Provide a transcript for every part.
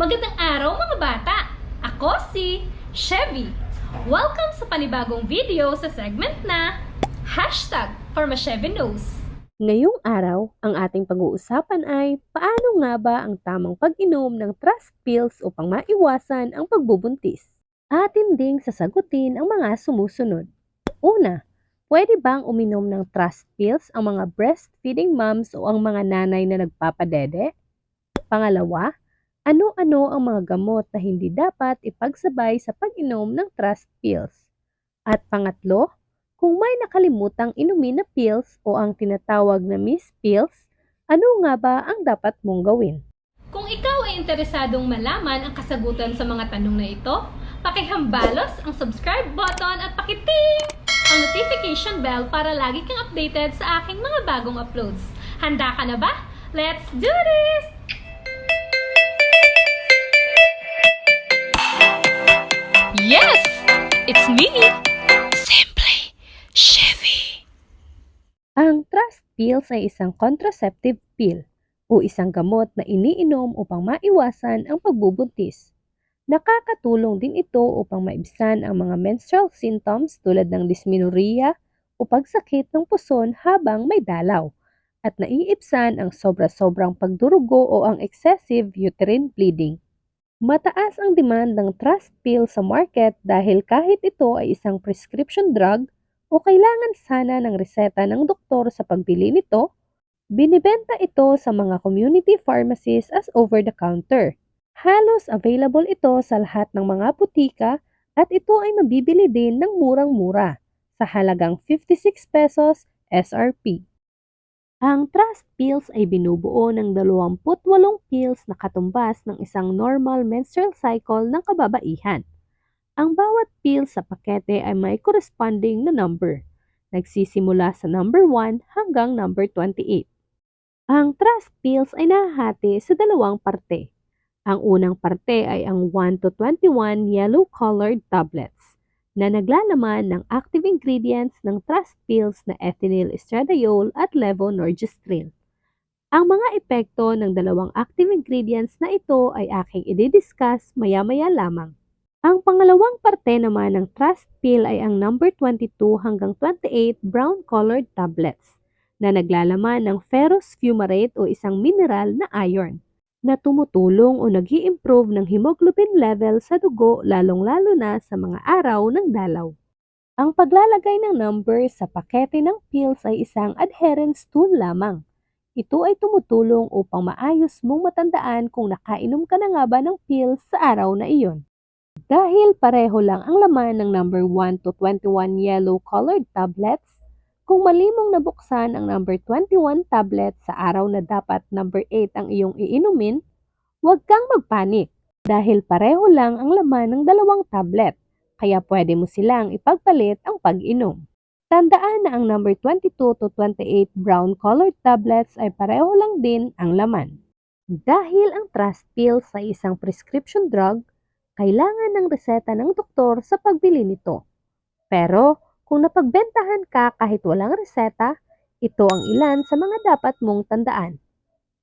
Magandang araw mga bata! Ako si Chevy. Welcome sa panibagong video sa segment na Hashtag for Knows. Ngayong araw, ang ating pag-uusapan ay paano nga ba ang tamang pag-inom ng trust pills upang maiwasan ang pagbubuntis. Atin ding sasagutin ang mga sumusunod. Una, pwede bang uminom ng trust pills ang mga breastfeeding moms o ang mga nanay na nagpapadede? Pangalawa, ano-ano ang mga gamot na hindi dapat ipagsabay sa pag-inom ng trust pills? At pangatlo, kung may nakalimutang inumin na pills o ang tinatawag na miss pills, ano nga ba ang dapat mong gawin? Kung ikaw ay interesadong malaman ang kasagutan sa mga tanong na ito, pakihambalos ang subscribe button at pakiting ang notification bell para lagi kang updated sa aking mga bagong uploads. Handa ka na ba? Let's do this! Yes! It's me! Simply Chevy. Ang trust pills ay isang contraceptive pill o isang gamot na iniinom upang maiwasan ang pagbubuntis. Nakakatulong din ito upang maibsan ang mga menstrual symptoms tulad ng dysmenorrhea o pagsakit ng puson habang may dalaw at naiibsan ang sobra-sobrang pagdurugo o ang excessive uterine bleeding. Mataas ang demand ng trust pill sa market dahil kahit ito ay isang prescription drug o kailangan sana ng reseta ng doktor sa pagbili nito, binibenta ito sa mga community pharmacies as over-the-counter. Halos available ito sa lahat ng mga butika at ito ay mabibili din ng murang-mura sa halagang 56 pesos SRP. Ang trust pills ay binubuo ng 28 pills na katumbas ng isang normal menstrual cycle ng kababaihan. Ang bawat pill sa pakete ay may corresponding na number. Nagsisimula sa number 1 hanggang number 28. Ang trust pills ay nahahati sa dalawang parte. Ang unang parte ay ang 1 to 21 yellow-colored tablets na naglalaman ng active ingredients ng trust pills na ethinyl estradiol at levonorgestrel. Ang mga epekto ng dalawang active ingredients na ito ay aking i-discuss maya-maya lamang. Ang pangalawang parte naman ng trust pill ay ang number 22 hanggang 28 brown-colored tablets na naglalaman ng ferrous fumarate o isang mineral na iron na tumutulong o nag improve ng hemoglobin level sa dugo lalong-lalo na sa mga araw ng dalaw. Ang paglalagay ng number sa pakete ng pills ay isang adherence tool lamang. Ito ay tumutulong upang maayos mong matandaan kung nakainom ka na nga ba ng pills sa araw na iyon. Dahil pareho lang ang laman ng number 1 to 21 yellow-colored tablets, kung mali mong nabuksan ang number 21 tablet sa araw na dapat number 8 ang iyong iinumin, huwag kang magpanik dahil pareho lang ang laman ng dalawang tablet, kaya pwede mo silang ipagpalit ang pag-inom. Tandaan na ang number 22 to 28 brown-colored tablets ay pareho lang din ang laman. Dahil ang trust pills ay isang prescription drug, kailangan ng reseta ng doktor sa pagbili nito. Pero kung napagbentahan ka kahit walang reseta, ito ang ilan sa mga dapat mong tandaan.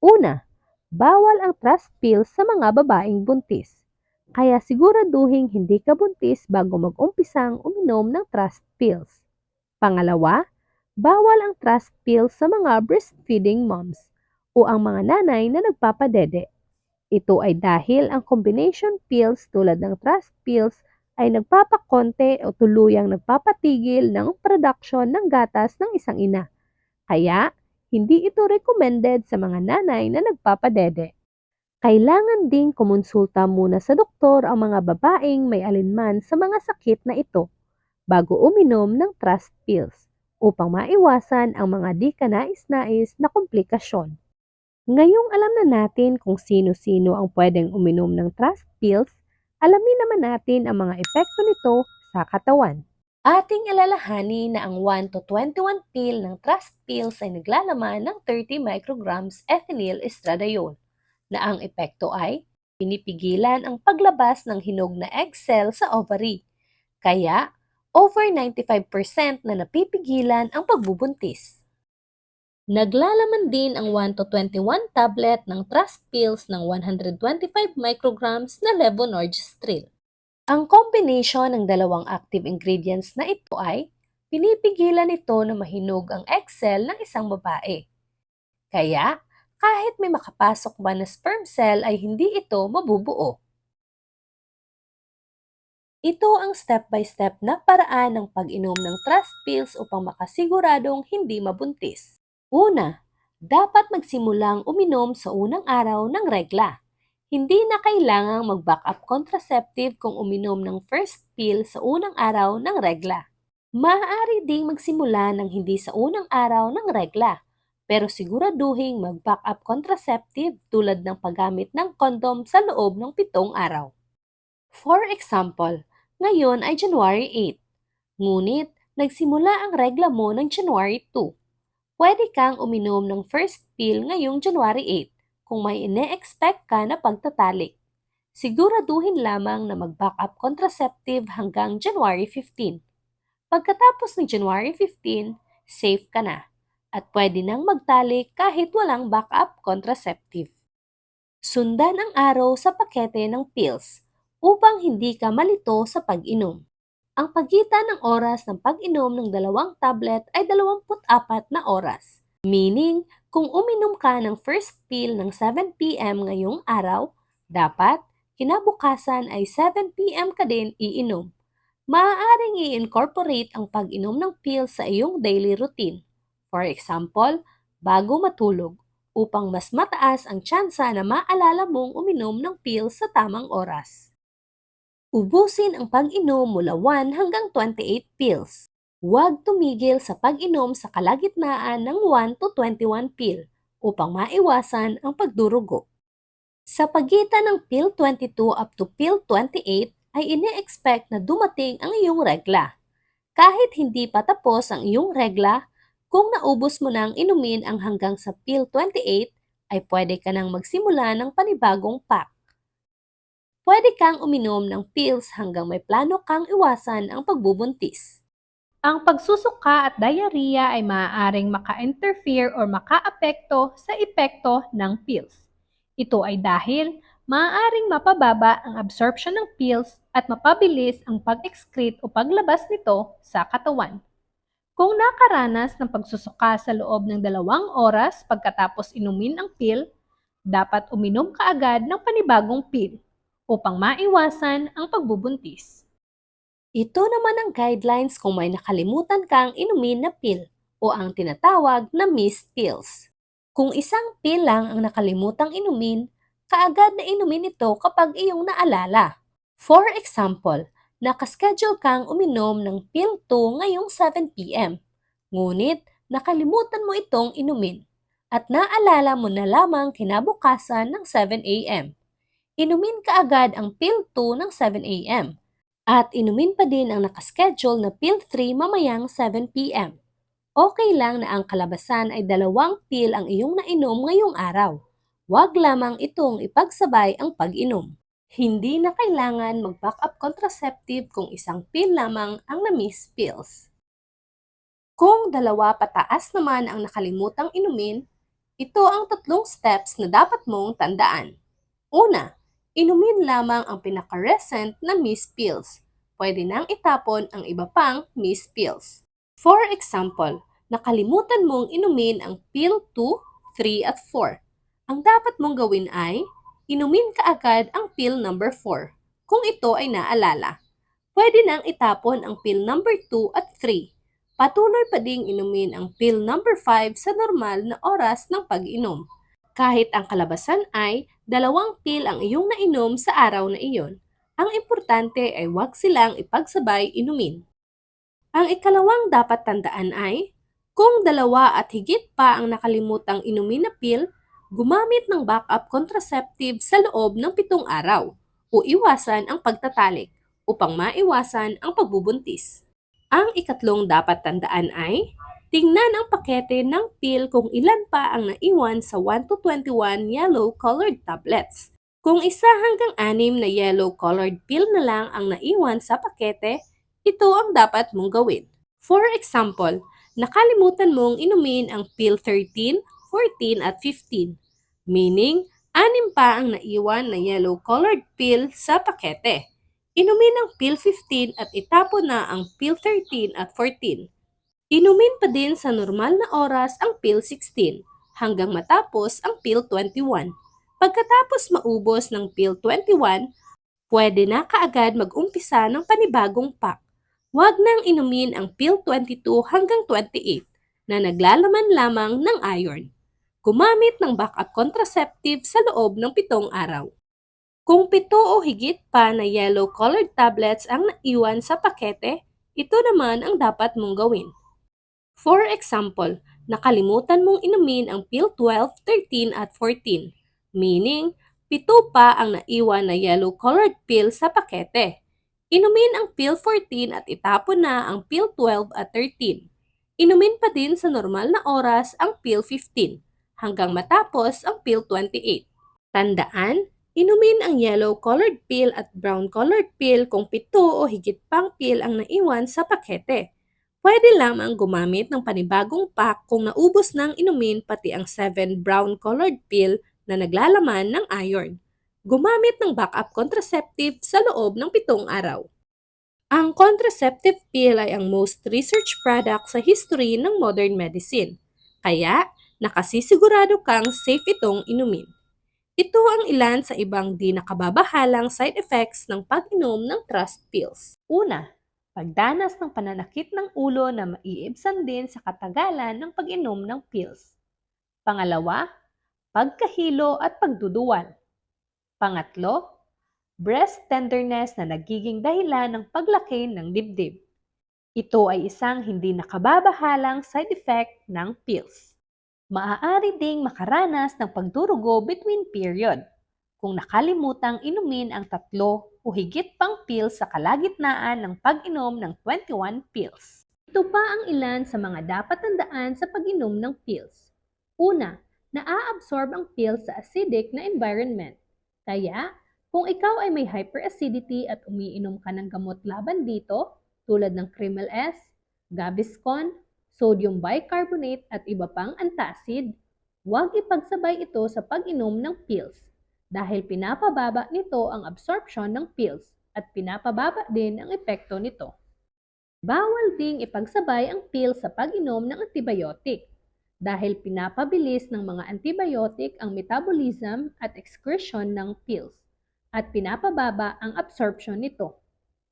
Una, bawal ang trust pills sa mga babaeng buntis. Kaya siguraduhin hindi ka buntis bago mag-umpisang uminom ng trust pills. Pangalawa, bawal ang trust pills sa mga breastfeeding moms o ang mga nanay na nagpapadede. Ito ay dahil ang combination pills tulad ng trust pills ay nagpapakonte o tuluyang nagpapatigil ng production ng gatas ng isang ina. Kaya, hindi ito recommended sa mga nanay na nagpapadede. Kailangan ding kumonsulta muna sa doktor ang mga babaeng may alinman sa mga sakit na ito bago uminom ng trust pills upang maiwasan ang mga di kanais-nais na komplikasyon. Ngayong alam na natin kung sino-sino ang pwedeng uminom ng trust pills, alamin naman natin ang mga epekto nito sa katawan. Ating alalahanin na ang 1 to 21 pill ng trust pills ay naglalaman ng 30 micrograms ethinyl estradiol na ang epekto ay pinipigilan ang paglabas ng hinog na egg cell sa ovary. Kaya, over 95% na napipigilan ang pagbubuntis. Naglalaman din ang 1 to 21 tablet ng Trust Pills ng 125 micrograms na levonorgestrel. Ang combination ng dalawang active ingredients na ito ay pinipigilan ito na mahinog ang egg cell ng isang babae. Kaya, kahit may makapasok ba na sperm cell ay hindi ito mabubuo. Ito ang step-by-step na paraan ng pag-inom ng trust pills upang makasiguradong hindi mabuntis. Una, dapat magsimulang uminom sa unang araw ng regla. Hindi na kailangang mag-backup contraceptive kung uminom ng first pill sa unang araw ng regla. Maaari ding magsimula ng hindi sa unang araw ng regla, pero siguraduhing mag-backup contraceptive tulad ng paggamit ng kondom sa loob ng pitong araw. For example, ngayon ay January 8, ngunit nagsimula ang regla mo ng January 2. Pwede kang uminom ng first pill ngayong January 8 kung may ine-expect ka na pagtatalik. Siguraduhin lamang na mag-backup contraceptive hanggang January 15. Pagkatapos ng January 15, safe ka na at pwede nang magtalik kahit walang backup contraceptive. Sundan ang araw sa pakete ng pills upang hindi ka malito sa pag-inom. Ang pagitan ng oras ng pag-inom ng dalawang tablet ay 24 na oras. Meaning, kung uminom ka ng first pill ng 7pm ngayong araw, dapat kinabukasan ay 7pm ka din iinom. Maaaring i-incorporate ang pag-inom ng pill sa iyong daily routine. For example, bago matulog, upang mas mataas ang tsansa na maalala mong uminom ng pill sa tamang oras. Ubusin ang pag-inom mula 1 hanggang 28 pills. Huwag tumigil sa pag-inom sa kalagitnaan ng 1 to 21 pill upang maiwasan ang pagdurugo. Sa pagitan ng pill 22 up to pill 28 ay ine-expect na dumating ang iyong regla. Kahit hindi pa tapos ang iyong regla, kung naubos mo nang inumin ang hanggang sa pill 28, ay pwede ka nang magsimula ng panibagong pack. Pwede kang uminom ng pills hanggang may plano kang iwasan ang pagbubuntis. Ang pagsusuka at diarrhea ay maaaring maka-interfere or maka-apekto sa epekto ng pills. Ito ay dahil maaaring mapababa ang absorption ng pills at mapabilis ang pag-excrete o paglabas nito sa katawan. Kung nakaranas ng pagsusuka sa loob ng dalawang oras pagkatapos inumin ang pill, dapat uminom kaagad ng panibagong pill upang maiwasan ang pagbubuntis. Ito naman ang guidelines kung may nakalimutan kang inumin na pill o ang tinatawag na missed pills. Kung isang pill lang ang nakalimutang inumin, kaagad na inumin ito kapag iyong naalala. For example, nakaschedule kang uminom ng pill 2 ngayong 7pm. Ngunit nakalimutan mo itong inumin at naalala mo na lamang kinabukasan ng 7am. Inumin ka agad ang pill 2 ng 7am at inumin pa din ang nakaschedule na pill 3 mamayang 7pm. Okay lang na ang kalabasan ay dalawang pill ang iyong nainom ngayong araw. Huwag lamang itong ipagsabay ang pag-inom. Hindi na kailangan mag-backup contraceptive kung isang pill lamang ang na-miss pills. Kung dalawa pataas naman ang nakalimutang inumin, ito ang tatlong steps na dapat mong tandaan. Una, inumin lamang ang pinaka-recent na miss pills. Pwede nang itapon ang iba pang miss pills. For example, nakalimutan mong inumin ang pill 2, 3 at 4. Ang dapat mong gawin ay inumin kaagad ang pill number 4 kung ito ay naalala. Pwede nang itapon ang pill number 2 at 3. Patuloy pa ding inumin ang pill number 5 sa normal na oras ng pag-inom. Kahit ang kalabasan ay dalawang pill ang iyong nainom sa araw na iyon, ang importante ay huwag silang ipagsabay inumin. Ang ikalawang dapat tandaan ay, kung dalawa at higit pa ang nakalimutang inumin na pill, gumamit ng backup contraceptive sa loob ng pitong araw o iwasan ang pagtatalik upang maiwasan ang pagbubuntis. Ang ikatlong dapat tandaan ay, tingnan ang pakete ng pill kung ilan pa ang naiwan sa 1 to 21 yellow-colored tablets. Kung isa hanggang anim na yellow-colored pill na lang ang naiwan sa pakete, ito ang dapat mong gawin. For example, nakalimutan mong inumin ang pill 13, 14 at 15. Meaning, anim pa ang naiwan na yellow-colored pill sa pakete. Inumin ang pill 15 at itapon na ang pill 13 at 14. Inumin pa din sa normal na oras ang pill 16 hanggang matapos ang pill 21. Pagkatapos maubos ng pill 21, pwede na kaagad mag-umpisa ng panibagong pack. Huwag nang inumin ang pill 22 hanggang 28 na naglalaman lamang ng iron. Gumamit ng backup contraceptive sa loob ng pitong araw. Kung pito o higit pa na yellow-colored tablets ang naiwan sa pakete, ito naman ang dapat mong gawin. For example, nakalimutan mong inumin ang pill 12, 13 at 14, meaning pito pa ang naiwan na yellow-colored pill sa pakete. Inumin ang pill 14 at itapon na ang pill 12 at 13. Inumin pa din sa normal na oras ang pill 15 hanggang matapos ang pill 28. Tandaan, inumin ang yellow-colored pill at brown-colored pill kung pito o higit pang pill ang naiwan sa pakete. Pwede lamang gumamit ng panibagong pack kung naubos ng inumin pati ang 7 brown-colored pill na naglalaman ng iron. Gumamit ng backup contraceptive sa loob ng pitong araw. Ang contraceptive pill ay ang most researched product sa history ng modern medicine. Kaya, nakasisigurado kang safe itong inumin. Ito ang ilan sa ibang di nakababahalang side effects ng pag-inom ng trust pills. Una, pagdanas ng pananakit ng ulo na maiibsan din sa katagalan ng pag-inom ng pills. Pangalawa, pagkahilo at pagduduwal. Pangatlo, breast tenderness na nagiging dahilan ng paglaki ng dibdib. Ito ay isang hindi nakababahalang side effect ng pills. Maaari ding makaranas ng pagdurugo between period kung nakalimutang inumin ang tatlo o higit pang pills sa kalagitnaan ng pag-inom ng 21 pills. Ito pa ang ilan sa mga dapat tandaan sa pag-inom ng pills. Una, naa-absorb ang pills sa acidic na environment. Kaya, kung ikaw ay may hyperacidity at umiinom ka ng gamot laban dito, tulad ng Crimel S, Gaviscon, sodium bicarbonate at iba pang antacid, huwag ipagsabay ito sa pag-inom ng pills dahil pinapababa nito ang absorption ng pills at pinapababa din ang epekto nito. Bawal ding ipagsabay ang pills sa pag-inom ng antibiotic dahil pinapabilis ng mga antibiotic ang metabolism at excretion ng pills at pinapababa ang absorption nito.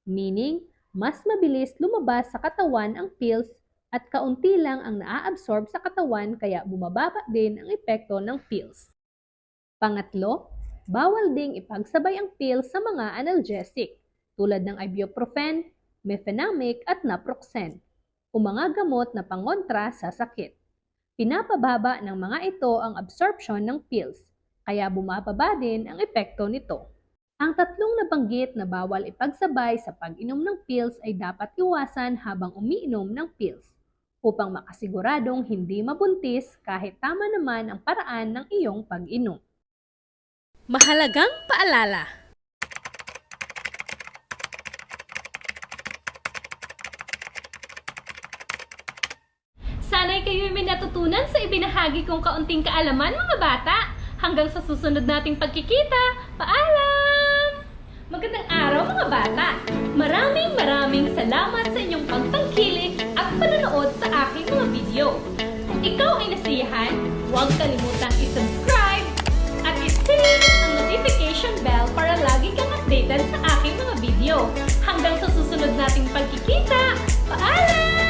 Meaning, mas mabilis lumabas sa katawan ang pills at kaunti lang ang naa-absorb sa katawan kaya bumababa din ang epekto ng pills. Pangatlo, bawal ding ipagsabay ang pills sa mga analgesic tulad ng ibuprofen, mefenamic at naproxen o mga gamot na pangontra sa sakit. Pinapababa ng mga ito ang absorption ng pills, kaya bumababa din ang epekto nito. Ang tatlong nabanggit na bawal ipagsabay sa pag-inom ng pills ay dapat iwasan habang umiinom ng pills upang makasiguradong hindi mabuntis kahit tama naman ang paraan ng iyong pag-inom. Mahalagang paalala. Sana'y kayo'y may natutunan sa ibinahagi kong kaunting kaalaman mga bata. Hanggang sa susunod nating pagkikita, paalam! Magandang araw mga bata! Maraming maraming salamat sa inyong pagtangkilik at panonood sa aking mga video. Kung ikaw ay nasiyahan, huwag kalimutang i-subscribe notification bell para lagi kang updated sa aking mga video. Hanggang sa susunod nating pagkikita, paalam!